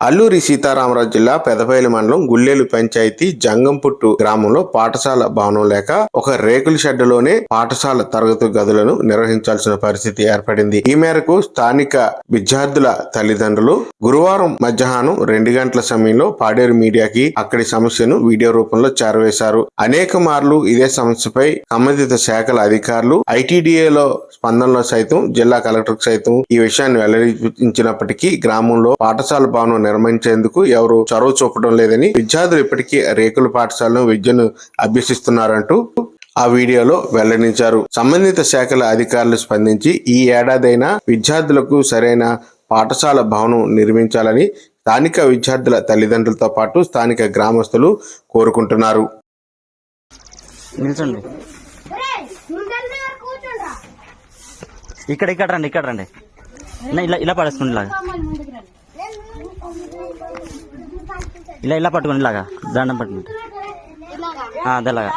అల్లూరి సీతారామరాజు జిల్లా పెదపల్లి మండలం గుల్లేలు పంచాయతీ జంగంపుట్టు గ్రామంలో పాఠశాల భవనం లేక ఒక రేకుల షెడ్డులోనే పాఠశాల తరగతి గదులను నిర్వహించాల్సిన పరిస్థితి ఏర్పడింది. ఈ మేరకు స్థానిక విద్యార్థుల తల్లిదండ్రులు గురువారం మధ్యాహ్నం రెండు గంటల సమయంలో పాడేరు మీడియాకి అక్కడి సమస్యను వీడియో రూపంలో చేరవేశారు. అనేక మార్లు ఇదే సమస్యపై సంబంధిత శాఖల అధికారులు ఐటీడీఏలో స్పందనలో సైతం జిల్లా కలెక్టర్ సైతం ఈ విషయాన్ని వెల్లడించినప్పటికీ గ్రామంలో పాఠశాల భవనం నిర్మించేందుకు ఎవరు చొరవ చూపడం లేదని విద్యార్థులు ఇప్పటికీ రేకుల పాఠశాలను విద్యను అభ్యసిస్తున్నారంటూ ఆ వీడియోలో వెల్లడించారు. సంబంధిత శాఖల అధికారులు స్పందించి ఈ ఏడాదైనా విద్యార్థులకు సరైన పాఠశాల భవనం నిర్మించాలని స్థానిక విద్యార్థుల తల్లిదండ్రులతో పాటు స్థానిక గ్రామస్తులు కోరుకుంటున్నారు. ఇక్కడ ఇక్కడ రండి ఇక్కడ రండి. ఇలా ఇలా పడేసుకోండి ಇಲ್ಲ ಇಲ್ಲ ಪಟ್ಕೊಂಡು ಇಲ್ಲಾಗ ದಂಡ ಪಟ್ಕೊಂಡು ಹಾಂ ಅದೆಲ್ಲಾಗ